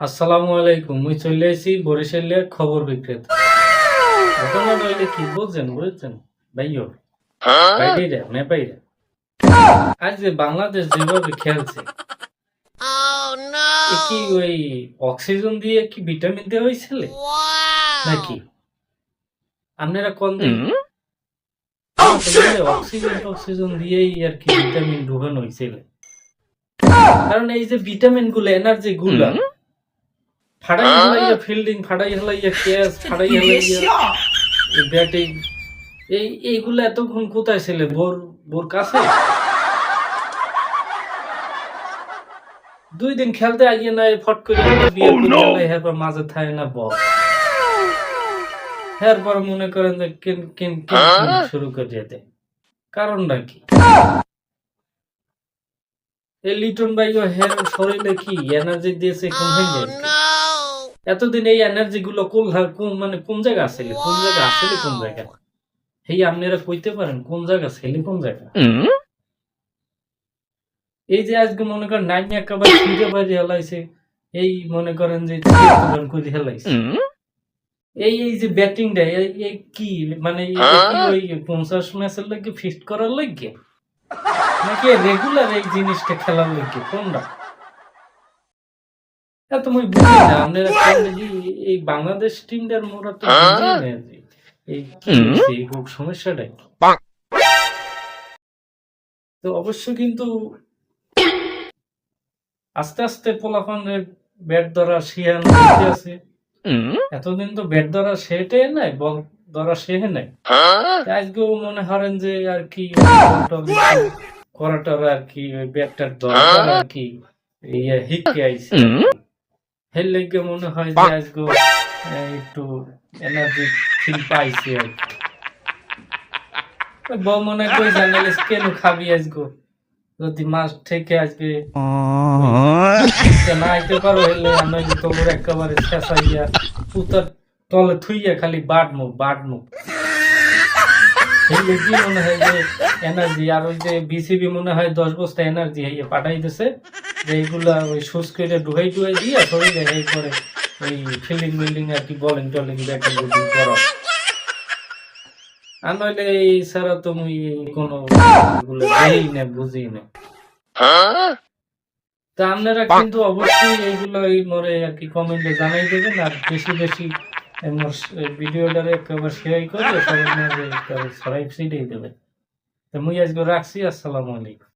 আসসালামু আলাইকুম মুই চলে আইছি বরিশালের খবর বিক্রেতা। ঘটনা নইলে কি বলছেন বুঝছেন? ভাইও বাইরে নেপাইরা আজ যে বাংলাদেশ যেভাবে খেলছে কি ওই অক্সিজেন দিয়ে কি ভিটামিন দেওয়া হয়েছিল নাকি? আপনারা কোন অক্সিজেন অক্সিজেন দিয়েই আর কি ভিটামিন ঢুকানো হয়েছিল কারণ এই যে ভিটামিনগুলো এনার্জি গুলা ফাড়াই হলাইয়া ফিল্ডিং ফাড়াই হলাইয়া ক্যাচ ফাড়াই হলাইয়া ব্যাটিং এই এইগুলো এতক্ষণ কোথায় ছিল? বোর বোর কাছে? দুই দিন খেলতে নাই ফট করে একটা বিয়ে করে হলাই মাঝে থাকে না বল। এরপর মনে করেন যে কিন কিন কিন কিন শুরু করে যেতে কারণটা কি? এই লিটন ভাই হের শরীরে কি এনার্জি দিয়েছে কোন হয়ে এতদিন এই এনার্জি গুলো কোন মানে কোন জায়গা আসলে কোন জায়গা আসলে কোন জায়গা এই আপনারা কইতে পারেন কোন জায়গা ছেলে কোন জায়গা? এই যে আজকে মনে করেন নাইন একেবারে ফিরে বাজে হেলাইছে এই মনে করেন যে করে হেলাইছে। এই এই যে ব্যাটিংটা এই এই কি মানে এই যে কি ওই পঞ্চাশ ম্যাচের লাগে ফিক্সড করার লাগে? নাকি রেগুলার এই জিনিসটা খেলার লাগে কোনটা? এত মুই বুঝি না। এই বাংলাদেশ টিমটার মোরা তো এই এই সমস্যাটা তো অবশ্য কিন্তু আস্তে আস্তে পোলাপানের ব্যাট ধরা শিয়ান আছে। এতদিন তো ব্যাট ধরা সেটে নাই বল ধরা শেহে নাই। আজকেও মনে হারেন যে আর কি করাটার আর কি ব্যাটটার দরকার আর কি ইয়ে হিকে আইছে। হের লেগে মনে হয় যে আজকে একটু এনার্জি ফিল পাইছে আর বউ মনে করি জানালিস কেন খাবি আজকে যদি মাছ থেকে আজকে না আইতে পারো হেলে আমি তোমার একেবারে শেষাইয়া পুতার তলে থুইয়া খালি বাটমু বাটমু হেলে কি মনে হয় যে এনার্জি আর ওই যে বিসিবি মনে হয় দশ বস্তা এনার্জি হইয়ে পাঠাই দিছে এইগুলা ওই সুস ডুহাই ডুহাই দিয়ে শরীরে হেই করে। ওই ফিল্ডিং বিল্ডিং আর কি বলিং টলিং ব্যাটিং করো। আর নইলে এই কোনো দেই না, বুঝি না। তা আপনারা কিন্তু অবশ্যই এইগুলো এই মরে আর কি কমেন্টে জানাই দেবেন, আর বেশি বেশি ভিডিওটারে একবার শেয়ার করে সবার মাঝে দেবেন। তো মুই আজকে রাখছি, আসসালামু আলাইকুম।